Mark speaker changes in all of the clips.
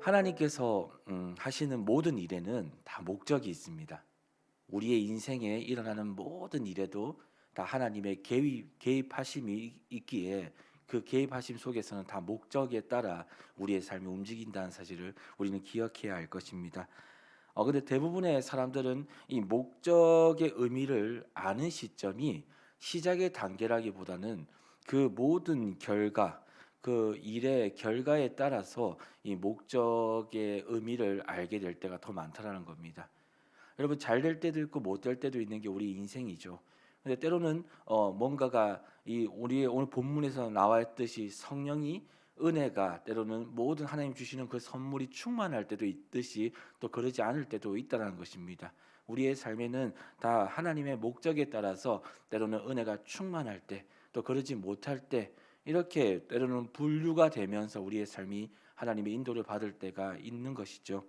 Speaker 1: 하나님께서 음, 하시는 모든 일에는 다 목적이 있습니다. 우리의 인생에 일어나는 모든 일에도 다 하나님의 개입, 개입하심이 있기에 그 개입하심 속에서는 다 목적에 따라 우리의 삶이 움직인다는 사실을 우리는 기억해야 할 것입니다. 어 근데 대부분의 사람들은 이 목적의 의미를 아는 시점이 시작의 단계라기보다는 그 모든 결과 그 일의 결과에 따라서 이 목적의 의미를 알게 될 때가 더 많다라는 겁니다. 여러분 잘 될 때도 있고 못 될 때도 있는 게 우리 인생이죠. 근데 때로는 어 뭔가가 이 우리의 오늘 본문에서 나와 있듯이 성령이 은혜가 때로는 모든 하나님 주시는 그 선물이 충만할 때도 있듯이 또 그러지 않을 때도 있다는 것입니다. 우리의 삶에는 다 하나님의 목적에 따라서 때로는 은혜가 충만할 때 또 그러지 못할 때 이렇게 때로는 분류가 되면서 우리의 삶이 하나님의 인도를 받을 때가 있는 것이죠.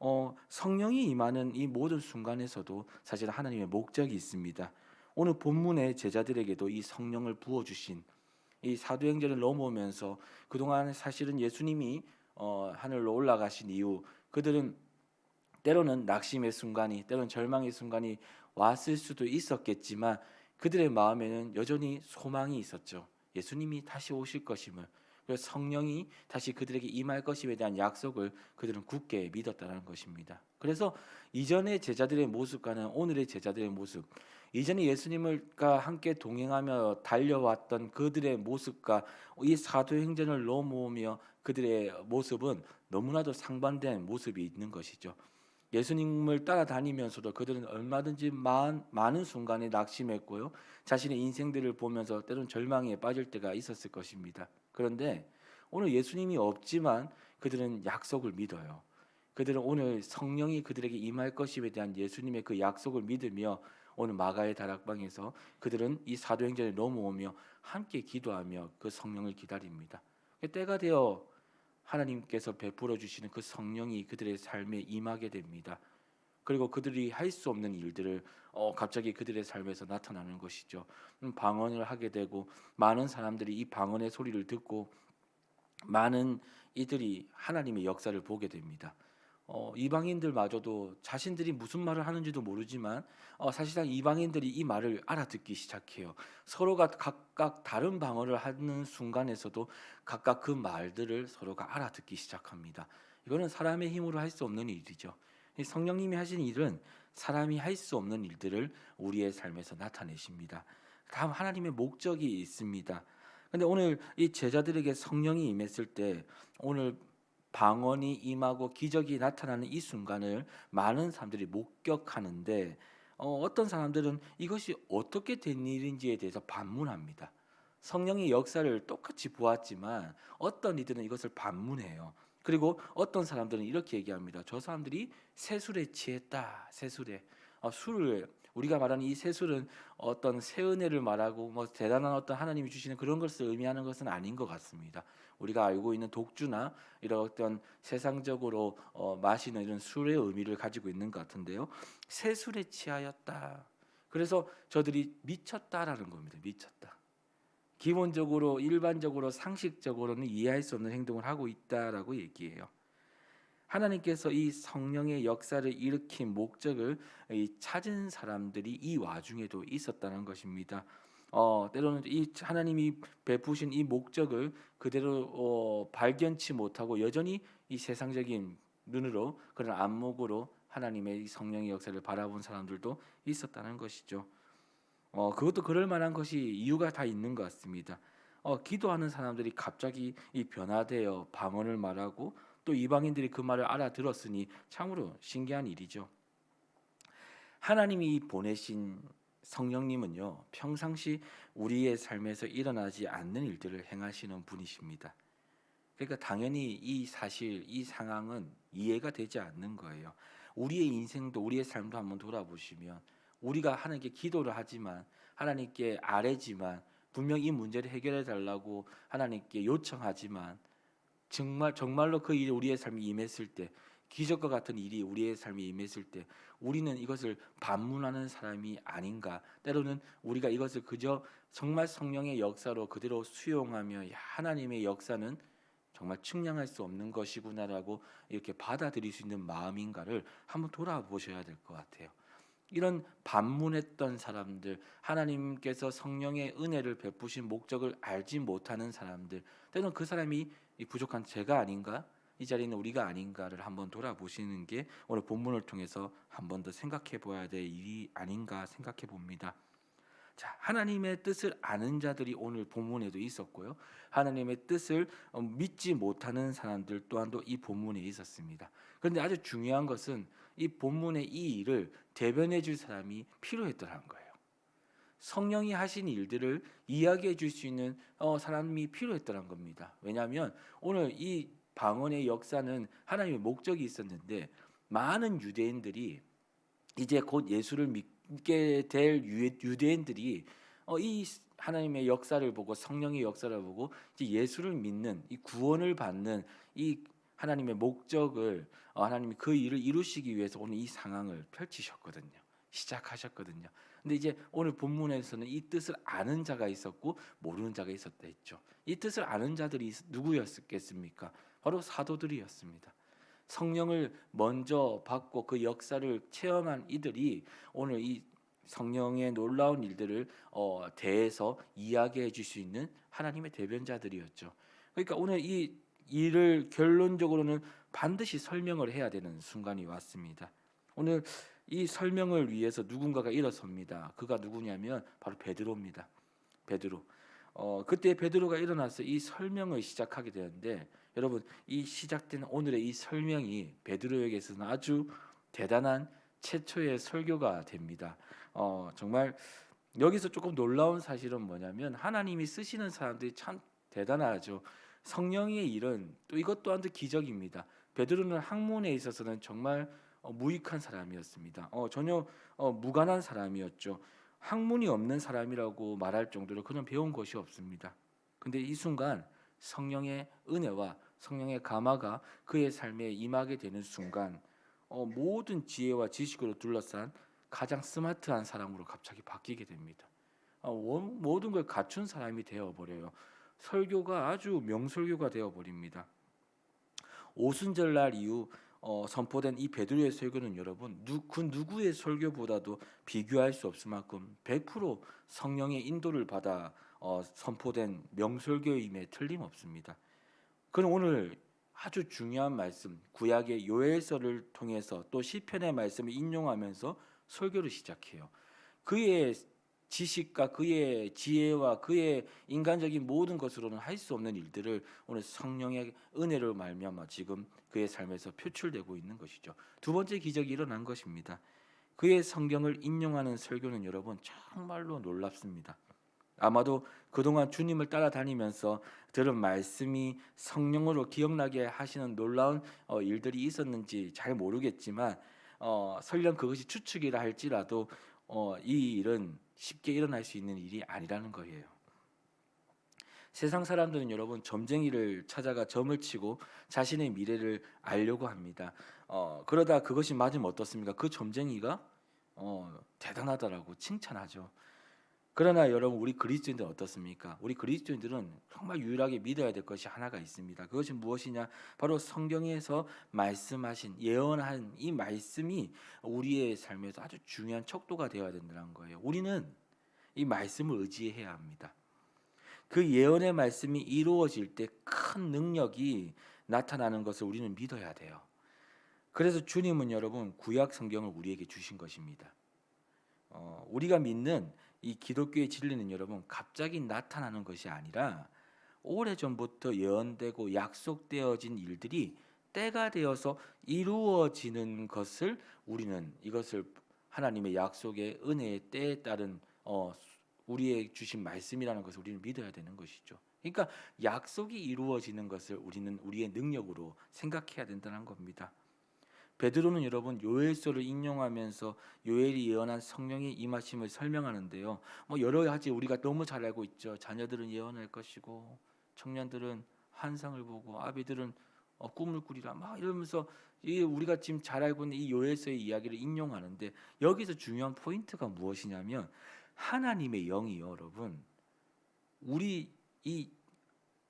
Speaker 1: 어, 성령이 임하는 이 모든 순간에서도 사실 하나님의 목적이 있습니다. 오늘 본문의 제자들에게도 이 성령을 부어 주신 이 사도행전을 넘어오면서 그동안 사실은 예수님이 어, 하늘로 올라가신 이후 그들은 때로는 낙심의 순간이 때로는 절망의 순간이 왔을 수도 있었겠지만 그들의 마음에는 여전히 소망이 있었죠. 예수님이 다시 오실 것임을 그래서 성령이 다시 그들에게 임할 것임에 대한 약속을 그들은 굳게 믿었다는 것입니다. 그래서 이전의 제자들의 모습과는 오늘의 제자들의 모습, 이전에 예수님과 함께 동행하며 달려왔던 그들의 모습과 이 사도행전을 넘어오며 그들의 모습은 너무나도 상반된 모습이 있는 것이죠. 예수님을 따라다니면서도 그들은 얼마든지 많, 많은 순간에 낙심했고요. 자신의 인생들을 보면서 때론 절망에 빠질 때가 있었을 것입니다. 그런데 오늘 예수님이 없지만 그들은 약속을 믿어요. 그들은 오늘 성령이 그들에게 임할 것임에 대한 예수님의 그 약속을 믿으며 오늘 마가의 다락방에서 그들은 이 사도행전에 넘어오며 함께 기도하며 그 성령을 기다립니다. 때가 되어 하나님께서 베풀어 주시는 그 성령이 그들의 삶에 임하게 됩니다. 그리고 그들이 할 수 없는 일들을 어, 갑자기 그들의 삶에서 나타나는 것이죠. 음, 방언을 하게 되고 많은 사람들이 이 방언의 소리를 듣고 많은 이들이 하나님의 역사를 보게 됩니다. 어, 이방인들마저도 자신들이 무슨 말을 하는지도 모르지만 어, 사실상 이방인들이 이 말을 알아듣기 시작해요. 서로가 각각 다른 방언을 하는 순간에서도 각각 그 말들을 서로가 알아듣기 시작합니다. 이거는 사람의 힘으로 할 수 없는 일이죠. 성령님이 하신 일은 사람이 할 수 없는 일들을 우리의 삶에서 나타내십니다. 다음 하나님의 목적이 있습니다. 근데 오늘 이 제자들에게 성령이 임했을 때 오늘 방언이 임하고 기적이 나타나는 이 순간을 많은 사람들이 목격하는데 어, 어떤 사람들은 이것이 어떻게 된 일인지에 대해서 반문합니다. 성령의 역사를 똑같이 보았지만 어떤 이들은 이것을 반문해요. 그리고 어떤 사람들은 이렇게 얘기합니다. 저 사람들이 세술에 취했다. 세술에 어, 술을 우리가 말하는 이 세술은 어떤 새 은혜를 말하고 뭐 대단한 어떤 하나님이 주시는 그런 것을 의미하는 것은 아닌 것 같습니다. 우리가 알고 있는 독주나 이런 어떤 세상적으로 어, 마시는 이런 술의 의미를 가지고 있는 것 같은데요. 세술에 취하였다. 그래서 저들이 미쳤다라는 겁니다. 미쳤다. 기본적으로 일반적으로 상식적으로는 이해할 수 없는 행동을 하고 있다라고 얘기해요. 하나님께서 이 성령의 역사를 일으킨 목적을 찾은 사람들이 이 와중에도 있었다는 것입니다. 어, 때로는 이 하나님이 베푸신 이 목적을 그대로 어, 발견치 못하고 여전히 이 세상적인 눈으로 그런 안목으로 하나님의 성령의 역사를 바라본 사람들도 있었다는 것이죠. 어, 그것도 그럴 만한 것이 이유가 다 있는 것 같습니다. 어, 기도하는 사람들이 갑자기 이 변화되어 방언을 말하고 또 이방인들이 그 말을 알아들었으니 참으로 신기한 일이죠. 하나님이 보내신 성령님은요 평상시 우리의 삶에서 일어나지 않는 일들을 행하시는 분이십니다. 그러니까 당연히 이 사실, 이 상황은 이해가 되지 않는 거예요. 우리의 인생도 우리의 삶도 한번 돌아보시면 우리가 하나님께 기도를 하지만 하나님께 아뢰지만 분명 이 문제를 해결해 달라고 하나님께 요청하지만 정말 정말로 그 일이 우리의 삶에 임했을 때 기적과 같은 일이 우리의 삶에 임했을 때 우리는 이것을 반문하는 사람이 아닌가 때로는 우리가 이것을 그저 정말 성령의 역사로 그대로 수용하며 하나님의 역사는 정말 측량할 수 없는 것이구나라고 이렇게 받아들일 수 있는 마음인가를 한번 돌아보셔야 될 것 같아요. 이런 반문했던 사람들, 하나님께서 성령의 은혜를 베푸신 목적을 알지 못하는 사람들, 때는 그 사람이 이 부족한 제가 아닌가, 이 자리는 우리가 아닌가를 한번 돌아보시는 게 오늘 본문을 통해서 한번 더 생각해 봐야 될 일이 아닌가 생각해 봅니다. 자, 하나님의 뜻을 아는 자들이 오늘 본문에도 있었고요. 하나님의 뜻을 어, 믿지 못하는 사람들 또한도 이 본문에 있었습니다. 그런데 아주 중요한 것은 이 본문의 이 일을 대변해 줄 사람이 필요했더라는 거예요. 성령이 하신 일들을 이야기해 줄 수 있는 어, 사람이 필요했더란 겁니다. 왜냐하면 오늘 이 방언의 역사는 하나님의 목적이 있었는데 많은 유대인들이 이제 곧 예수를 믿게 될 유- 유대인들이 어, 이 하나님의 역사를 보고 성령의 역사를 보고 이제 예수를 믿는 이 구원을 받는 이 하나님의 목적을 어, 하나님이 그 일을 이루시기 위해서 오늘 이 상황을 펼치셨거든요. 시작하셨거든요. 근데 이제 오늘 본문에서는 이 뜻을 아는 자가 있었고 모르는 자가 있었다 했죠. 이 뜻을 아는 자들이 누구였겠습니까? 바로 사도들이었습니다. 성령을 먼저 받고 그 역사를 체험한 이들이 오늘 이 성령의 놀라운 일들을 어, 대해서 이야기해 줄 수 있는 하나님의 대변자들이었죠. 그러니까 오늘 이 일을 결론적으로는 반드시 설명을 해야 되는 순간이 왔습니다. 오늘 이 설명을 위해서 누군가가 일어섭니다. 그가 누구냐면 바로 베드로입니다. 베드로. 어, 그때 베드로가 일어나서 이 설명을 시작하게 되는데 여러분 이 시작된 오늘의 이 설명이 베드로에게서는 아주 대단한 최초의 설교가 됩니다. 어, 정말 여기서 조금 놀라운 사실은 뭐냐면 하나님이 쓰시는 사람들이 참 대단하죠. 성령의 일은 또 이것 또한도 기적입니다. 베드로는 학문에 있어서는 정말 어, 무익한 사람이었습니다. 어, 전혀 어, 무관한 사람이었죠. 학문이 없는 사람이라고 말할 정도로 그는 배운 것이 없습니다. 근데 이 순간 성령의 은혜와 성령의 감화가 그의 삶에 임하게 되는 순간 어, 모든 지혜와 지식으로 둘러싼 가장 스마트한 사람으로 갑자기 바뀌게 됩니다. 어, 원- 모든 걸 갖춘 사람이 되어 버려요. 설교가 아주 명설교가 되어 버립니다. 오순절날 이후 어, 선포된 이 베드로의 설교는 여러분 누, 그 누구의 설교보다도 비교할 수 없을 만큼 100% 성령의 인도를 받아 어, 선포된 명설교임에 틀림없습니다. 그럼 오늘 아주 중요한 말씀 구약의 요엘서를 통해서 또 시편의 말씀을 인용하면서 설교를 시작해요. 그의 지식과 그의 지혜와 그의 인간적인 모든 것으로는 할 수 없는 일들을 오늘 성령의 은혜를 말미암아 지금 그의 삶에서 표출되고 있는 것이죠. 두 번째 기적이 일어난 것입니다. 그의 성경을 인용하는 설교는 여러분 정말로 놀랍습니다. 아마도 그동안 주님을 따라다니면서 들은 말씀이 성령으로 기억나게 하시는 놀라운 어, 일들이 있었는지 잘 모르겠지만 어, 설령 그것이 추측이라 할지라도 어, 이 일은 쉽게 일어날 수 있는 일이 아니라는 거예요. 세상 사람들은 여러분 점쟁이를 찾아가 점을 치고 자신의 미래를 알려고 합니다. 어, 그러다 그것이 맞으면 어떻습니까? 그 점쟁이가 어, 대단하다라고 칭찬하죠. 그러나 여러분 우리 그리스도인들 어떻습니까? 우리 그리스도인들은 정말 유일하게 믿어야 될 것이 하나가 있습니다. 그것이 무엇이냐? 바로 성경에서 말씀하신 예언한 이 말씀이 우리의 삶에서 아주 중요한 척도가 되어야 된다는 거예요. 우리는 이 말씀을 의지해야 합니다. 그 예언의 말씀이 이루어질 때 큰 능력이 나타나는 것을 우리는 믿어야 돼요. 그래서 주님은 여러분 구약 성경을 우리에게 주신 것입니다. 어, 우리가 믿는 이 기독교의 진리는 여러분 갑자기 나타나는 것이 아니라 오래 전부터 예언되고 약속되어진 일들이 때가 되어서 이루어지는 것을 우리는 이것을 하나님의 약속의 은혜의 때에 따른 어, 우리의 주신 말씀이라는 것을 우리는 믿어야 되는 것이죠. 그러니까 약속이 이루어지는 것을 우리는 우리의 능력으로 생각해야 된다는 겁니다. 베드로는 여러분 요엘서를 인용하면서 요엘이 예언한 성령의 임하심을 설명하는데요. 뭐 여러 가지 우리가 너무 잘 알고 있죠. 자녀들은 예언할 것이고 청년들은 환상을 보고 아비들은 어, 꿈을 꾸리라 막 이러면서 이 우리가 지금 잘 알고 있는 이 요엘서의 이야기를 인용하는데 여기서 중요한 포인트가 무엇이냐면 하나님의 영이 여러분 우리 이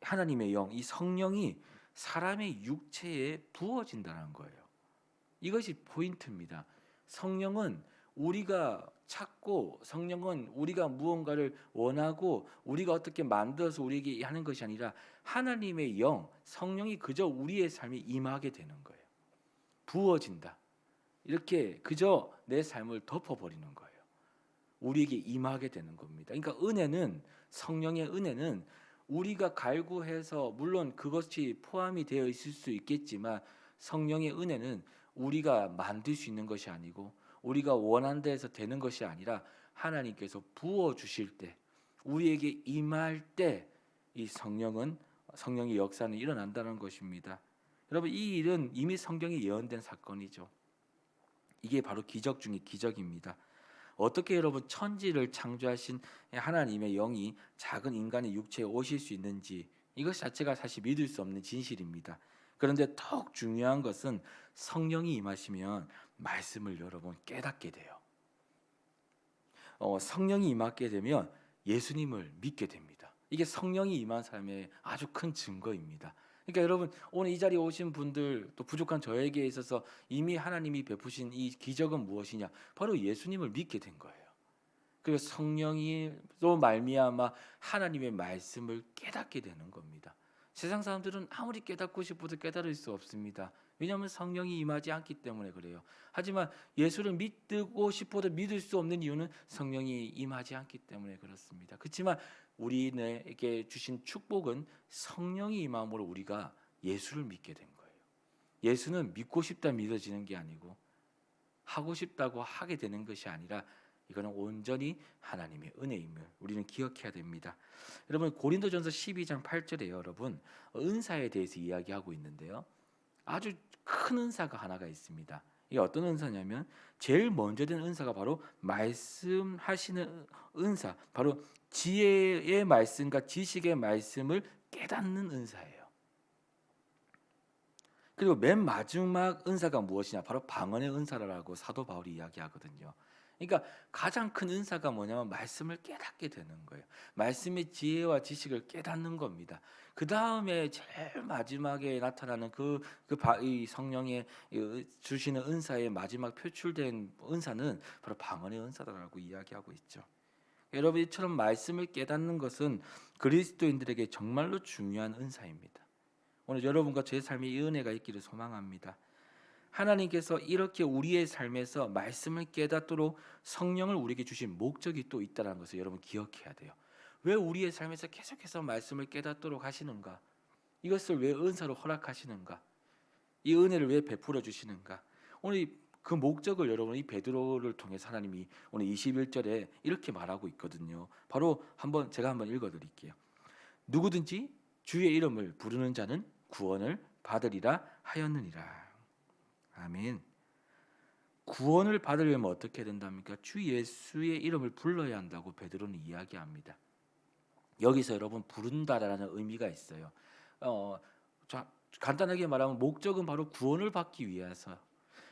Speaker 1: 하나님의 영, 이 성령이 사람의 육체에 부어진다는 거예요. 이것이 포인트입니다. 성령은 우리가 찾고 성령은 우리가 무언가를 원하고 우리가 어떻게 만들어서 우리에게 하는 것이 아니라 하나님의 영, 성령이 그저 우리의 삶에 임하게 되는 거예요. 부어진다. 이렇게 그저 내 삶을 덮어버리는 거예요. 우리에게 임하게 되는 겁니다. 그러니까 은혜는 성령의 은혜는 우리가 갈구해서 물론 그것이 포함이 되어 있을 수 있겠지만 성령의 은혜는 우리가 만들 수 있는 것이 아니고 우리가 원한 데에서 되는 것이 아니라 하나님께서 부어 주실 때 우리에게 임할 때 이 성령은 성령의 역사는 일어난다는 것입니다. 여러분 이 일은 이미 성경에 예언된 사건이죠. 이게 바로 기적 중의 기적입니다. 어떻게 여러분 천지를 창조하신 하나님의 영이 작은 인간의 육체에 오실 수 있는지 이것 자체가 사실 믿을 수 없는 진실입니다. 그런데 더욱 중요한 것은 성령이 임하시면 말씀을 여러분 깨닫게 돼요. 어, 성령이 임하게 되면 예수님을 믿게 됩니다. 이게 성령이 임한 삶의 아주 큰 증거입니다. 그러니까 여러분 오늘 이 자리에 오신 분들 또 부족한 저에게 있어서 이미 하나님이 베푸신 이 기적은 무엇이냐? 바로 예수님을 믿게 된 거예요. 그리고 성령이 또 말미암아 하나님의 말씀을 깨닫게 되는 겁니다. 세상 사람들은 아무리 깨닫고 싶어도 깨달을 수 없습니다. 왜냐하면 성령이 임하지 않기 때문에 그래요. 하지만 예수를 믿고 싶어도 믿을 수 없는 이유는 성령이 임하지 않기 때문에 그렇습니다. 그렇지만 우리에게 주신 축복은 성령이 임함으로 우리가 예수를 믿게 된 거예요. 예수는 믿고 싶다 믿어지는 게 아니고 하고 싶다고 하게 되는 것이 아니라 이거는 온전히 하나님의 은혜임을 우리는 기억해야 됩니다. 여러분 고린도전서 12장 8절에 여러분 은사에 대해서 이야기하고 있는데요. 아주 큰 은사가 하나가 있습니다. 이게 어떤 은사냐면 제일 먼저 된 은사가 바로 말씀하시는 은사, 바로 지혜의 말씀과 지식의 말씀을 깨닫는 은사예요. 그리고 맨 마지막 은사가 무엇이냐? 바로 방언의 은사라고 사도 바울이 이야기하거든요. 그러니까 가장 큰 은사가 뭐냐면 말씀을 깨닫게 되는 거예요. 말씀의 지혜와 지식을 깨닫는 겁니다. 그 다음에 제일 마지막에 나타나는 그, 그이 성령의 주시는 은사의 마지막 표출된 은사는 바로 방언의 은사다라고 이야기하고 있죠. 여러분 이처럼 말씀을 깨닫는 것은 그리스도인들에게 정말로 중요한 은사입니다. 오늘 여러분과 제 삶에 이 은혜가 있기를 소망합니다. 하나님께서 이렇게 우리의 삶에서 말씀을 깨닫도록 성령을 우리에게 주신 목적이 또 있다는 것을 여러분 기억해야 돼요. 왜 우리의 삶에서 계속해서 말씀을 깨닫도록 하시는가? 이것을 왜 은사로 허락하시는가? 이 은혜를 왜 베풀어 주시는가? 오늘 그 목적을 여러분 이 베드로를 통해서 하나님이 오늘 21절에 이렇게 말하고 있거든요. 바로 한번 제가 한번 읽어 드릴게요. 누구든지 주의 이름을 부르는 자는 구원을 받으리라 하였느니라. 아멘. 구원을 받으려면 어떻게 된답니까? 주 예수의 이름을 불러야 한다고 베드로는 이야기합니다. 여기서 여러분 부른다라는 의미가 있어요. 어, 자, 간단하게 말하면 목적은 바로 구원을 받기 위해서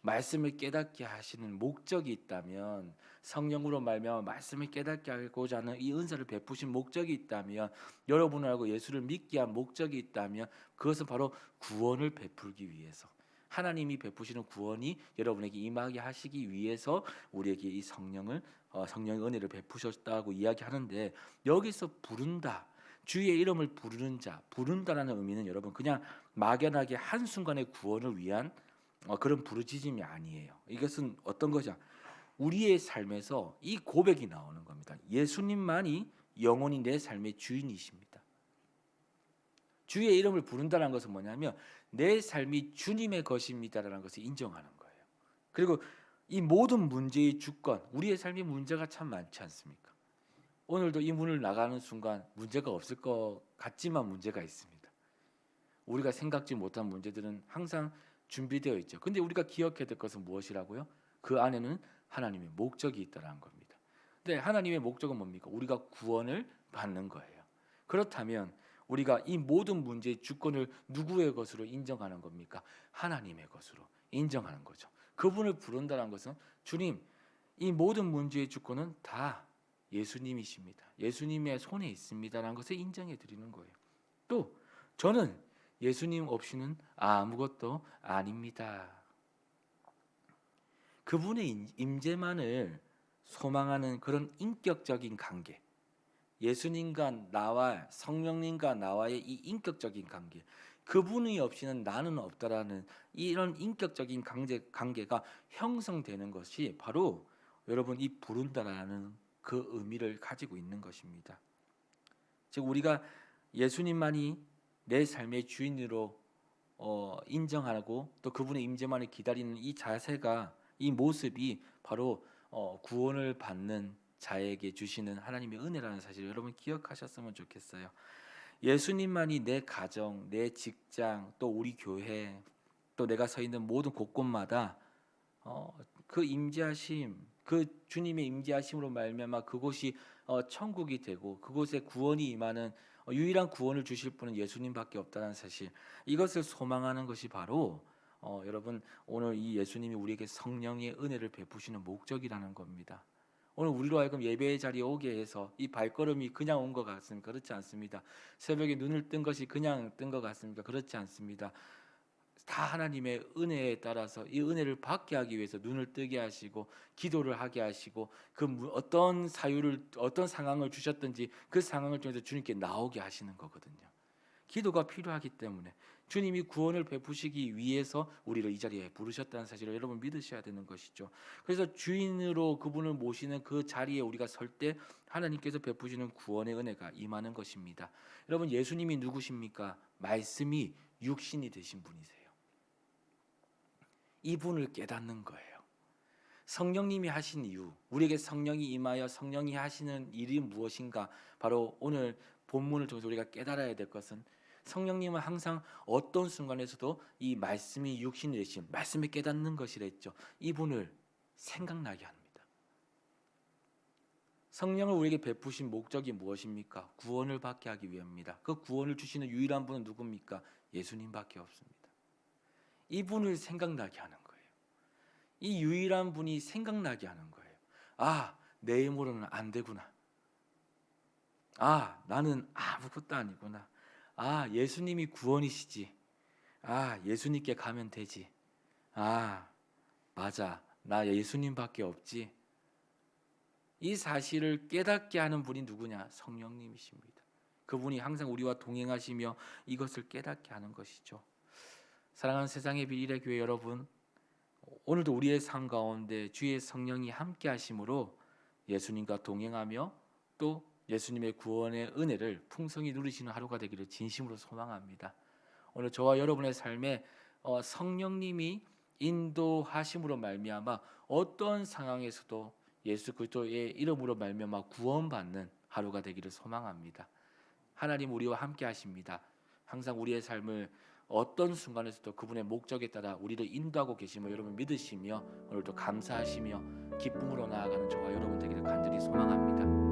Speaker 1: 말씀을 깨닫게 하시는 목적이 있다면 성령으로 말미암아 말씀을 깨닫게 하고자 하는 이 은사를 베푸신 목적이 있다면 여러분을 알고 예수를 믿게 한 목적이 있다면 그것은 바로 구원을 베풀기 위해서 하나님이 베푸시는 구원이 여러분에게 임하게 하시기 위해서 우리에게 이 성령을 어, 성령의 은혜를 베푸셨다고 이야기하는데 여기서 부른다. 주의 이름을 부르는 자, 부른다라는 의미는 여러분 그냥 막연하게 한 순간의 구원을 위한 어, 그런 부르짖음이 아니에요. 이것은 어떤 거죠? 우리의 삶에서 이 고백이 나오는 겁니다. 예수님만이 영원히 내 삶의 주인이십니다. 주의 이름을 부른다는 것은 뭐냐면 내 삶이 주님의 것입니다라는 것을 인정하는 거예요. 그리고 이 모든 문제의 주권, 우리의 삶의 문제가 참 많지 않습니까? 오늘도 이 문을 나가는 순간 문제가 없을 것 같지만 문제가 있습니다. 우리가 생각지 못한 문제들은 항상 준비되어 있죠. 근데 우리가 기억해야 될 것은 무엇이라고요? 그 안에는 하나님의 목적이 있다는 겁니다. 근데 하나님의 목적은 뭡니까? 우리가 구원을 받는 거예요. 그렇다면 우리가 이 모든 문제의 주권을 누구의 것으로 인정하는 겁니까? 하나님의 것으로 인정하는 거죠. 그분을 부른다는 것은 주님, 이 모든 문제의 주권은 다 예수님이십니다. 예수님의 손에 있습니다라는 것을 인정해 드리는 거예요. 또 저는 예수님 없이는 아무것도 아닙니다. 그분의 임- 임재만을 소망하는 그런 인격적인 관계. 예수님과 나와 성령님과 나와의 이 인격적인 관계. 그분이 없이는 나는 없다라는 이런 인격적인 관계, 관계가 형성되는 것이 바로 여러분 이 부른다라는 그 의미를 가지고 있는 것입니다. 즉 우리가 예수님만이 내 삶의 주인으로 어, 인정하고 또 그분의 임재만을 기다리는 이 자세가 이 모습이 바로 어, 구원을 받는 자에게 주시는 하나님의 은혜라는 사실을 여러분 기억하셨으면 좋겠어요. 예수님만이 내 가정, 내 직장, 또 우리 교회, 또 내가 서 있는 모든 곳곳마다 어, 그 임재하심, 그 주님의 임재하심으로 말미암아 그곳이 어, 천국이 되고 그곳에 구원이 임하는 어, 유일한 구원을 주실 분은 예수님밖에 없다는 사실. 이것을 소망하는 것이 바로 어, 여러분 오늘 이 예수님이 우리에게 성령의 은혜를 베푸시는 목적이라는 겁니다. 오늘 우리로 하여금 예배의 자리에 오게 해서 이 발걸음이 그냥 온 것 같습니까? 그렇지 않습니다. 새벽에 눈을 뜬 것이 그냥 뜬 것 같습니까? 그렇지 않습니다. 다 하나님의 은혜에 따라서 이 은혜를 받게 하기 위해서 눈을 뜨게 하시고 기도를 하게 하시고 그 무- 어떤 사유를 어떤 상황을 주셨든지 그 상황을 통해서 주님께 나오게 하시는 거거든요. 기도가 필요하기 때문에 주님이 구원을 베푸시기 위해서 우리를 이 자리에 부르셨다는 사실을 여러분 믿으셔야 되는 것이죠. 그래서 주인으로 그분을 모시는 그 자리에 우리가 설 때 하나님께서 베푸시는 구원의 은혜가 임하는 것입니다. 여러분 예수님이 누구십니까? 말씀이 육신이 되신 분이세요. 이분을 깨닫는 거예요. 성령님이 하신 이유, 우리에게 성령이 임하여 성령이 하시는 일이 무엇인가? 바로 오늘 본문을 통해서 우리가 깨달아야 될 것은 성령님은 항상 어떤 순간에서도 이 말씀이 육신이 되신 말씀을 깨닫는 것이랬죠. 이분을 생각나게 합니다. 성령을 우리에게 베푸신 목적이 무엇입니까? 구원을 받게 하기 위함입니다. 그 구원을 주시는 유일한 분은 누굽니까? 예수님밖에 없습니다. 이분을 생각나게 하는 거예요. 이 유일한 분이 생각나게 하는 거예요. 아, 내 힘으로는 안 되구나. 아, 나는 아무것도 아니구나. 아, 예수님이 구원이시지. 아, 예수님께 가면 되지. 아, 맞아. 나 예수님밖에 없지. 이 사실을 깨닫게 하는 분이 누구냐? 성령님이십니다. 그분이 항상 우리와 동행하시며 이것을 깨닫게 하는 것이죠. 사랑하는 세상의 비일의 교회 여러분, 오늘도 우리의 삶 가운데 주의 성령이 함께 하심으로 예수님과 동행하며 또 예수님의 구원의 은혜를 풍성히 누리시는 하루가 되기를 진심으로 소망합니다. 오늘 저와 여러분의 삶에 어, 성령님이 인도하심으로 말미암아 어떤 상황에서도 예수 그리스도의 이름으로 말미암아 구원받는 하루가 되기를 소망합니다. 하나님 우리와 함께 하십니다. 항상 우리의 삶을 어떤 순간에서도 그분의 목적에 따라 우리를 인도하고 계심을 여러분 믿으시며 오늘도 감사하시며 기쁨으로 나아가는 저와 여러분 되기를 간절히 소망합니다.